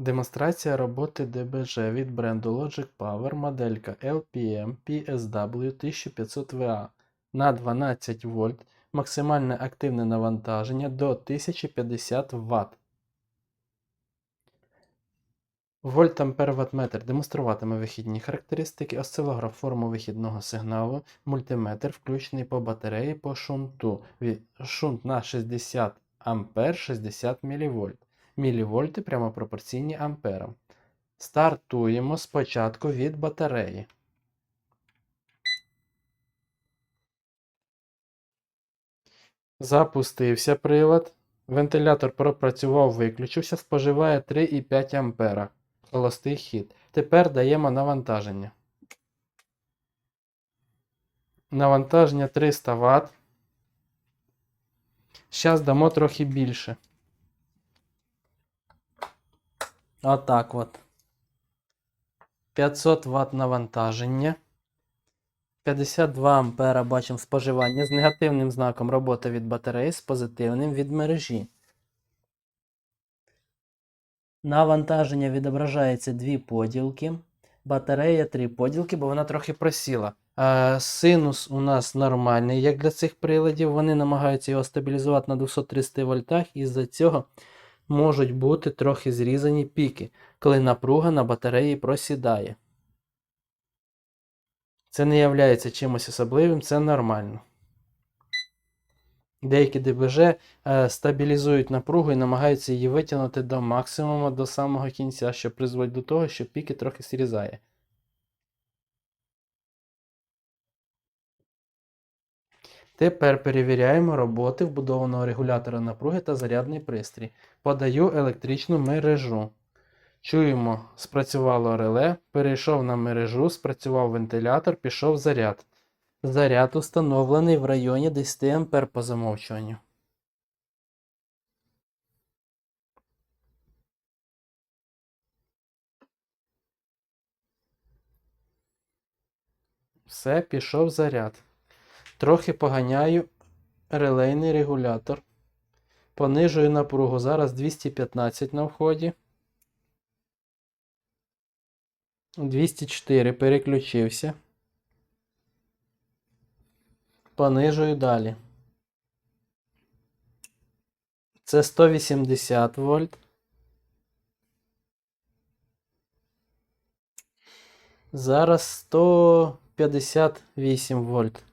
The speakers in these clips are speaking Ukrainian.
Демонстрація роботи ДБЖ від бренду Logic Power моделька LPM PSW 1500VA на 12 вольт, максимальне активне навантаження до 1050 Вт. Вольт-ампер-ваттметр демонструватиме вихідні характеристики, осцилограф форму вихідного сигналу, мультиметр включений по батареї по шунту. Шунт на 60 ампер 60 мВ. Мілівольти прямо пропорційні амперам. Стартуємо спочатку від батареї. Запустився прилад. Вентилятор пропрацював, виключився, споживає 3,5 ампера. Холостий хід. Тепер даємо навантаження. Навантаження 300 Вт. Зараз дамо трохи більше. Отак от. 500 Вт навантаження. 52 ампера бачимо споживання з негативним знаком робота від батареї, з позитивним від мережі. Навантаження відображається дві поділки. Батарея три поділки, бо вона трохи просіла. Е, синус у нас нормальний, як для цих приладів. Вони намагаються його стабілізувати на 230 вольтах, і з-за цього можуть бути трохи зрізані піки, коли напруга на батареї просідає. Це не є чимось особливим, це нормально. Деякі ДБЖ е, стабілізують напругу і намагаються її витягнути до максимуму до самого кінця, що призводить до того, що піки трохи зрізає. Тепер перевіряємо роботи вбудованого регулятора напруги та зарядний пристрій. Подаю електричну мережу. Чуємо, спрацювало реле, перейшов на мережу, спрацював вентилятор, пішов заряд. Заряд установлений в районі 10 А по замовчуванню. Все, пішов заряд. Трохи поганяю релейний регулятор. Понижую напругу. Зараз 215 на вході. 204 переключився. Понижую далі. Це 180 вольт. Зараз 158 вольт.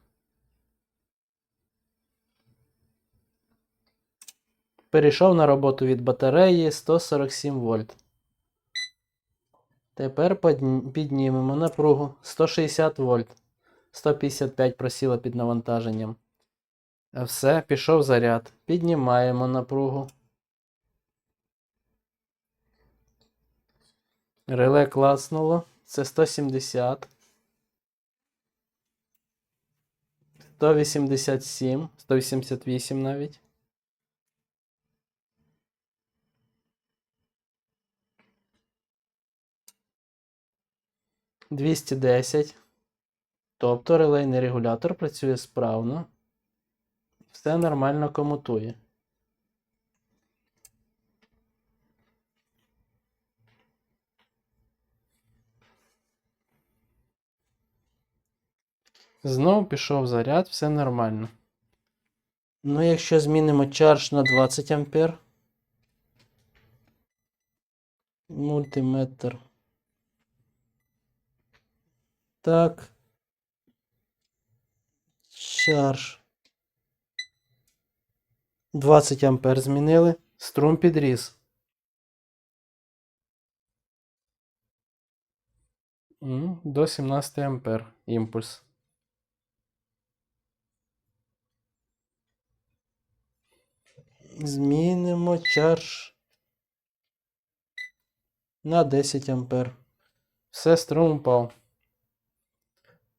Перейшов на роботу від батареї 147 вольт. Тепер піднімемо напругу 160 вольт. 155 просіло під навантаженням. Все, пішов заряд. Піднімаємо напругу. Реле клацнуло. Це 170. 187, 188 навіть. Двісті десять. Тобто релейний регулятор працює справно. Все нормально комутує. Знову пішов заряд, все нормально. Ну, якщо змінимо чардж на 20 ампер. Мультиметр. Так. Чардж. 20 ампер змінили. Струм підріс. До 17 ампер імпульс. Змінимо чардж на 10 ампер. Все, струм упав.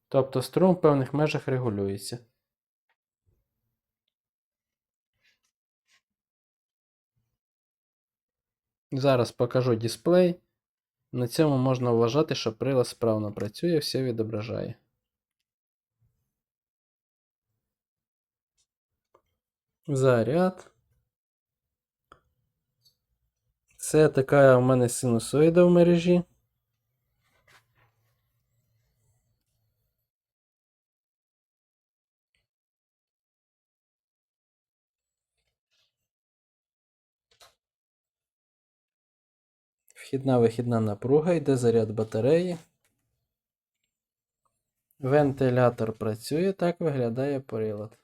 Тобто струм в певних межах регулюється. Зараз покажу дисплей. На цьому можна вважати, що прилад справно працює, все відображає. Заряд. Це така у мене синусоїда в мережі. Вхідна вихідна напруга, йде заряд батареї. Вентилятор працює, так виглядає прилад.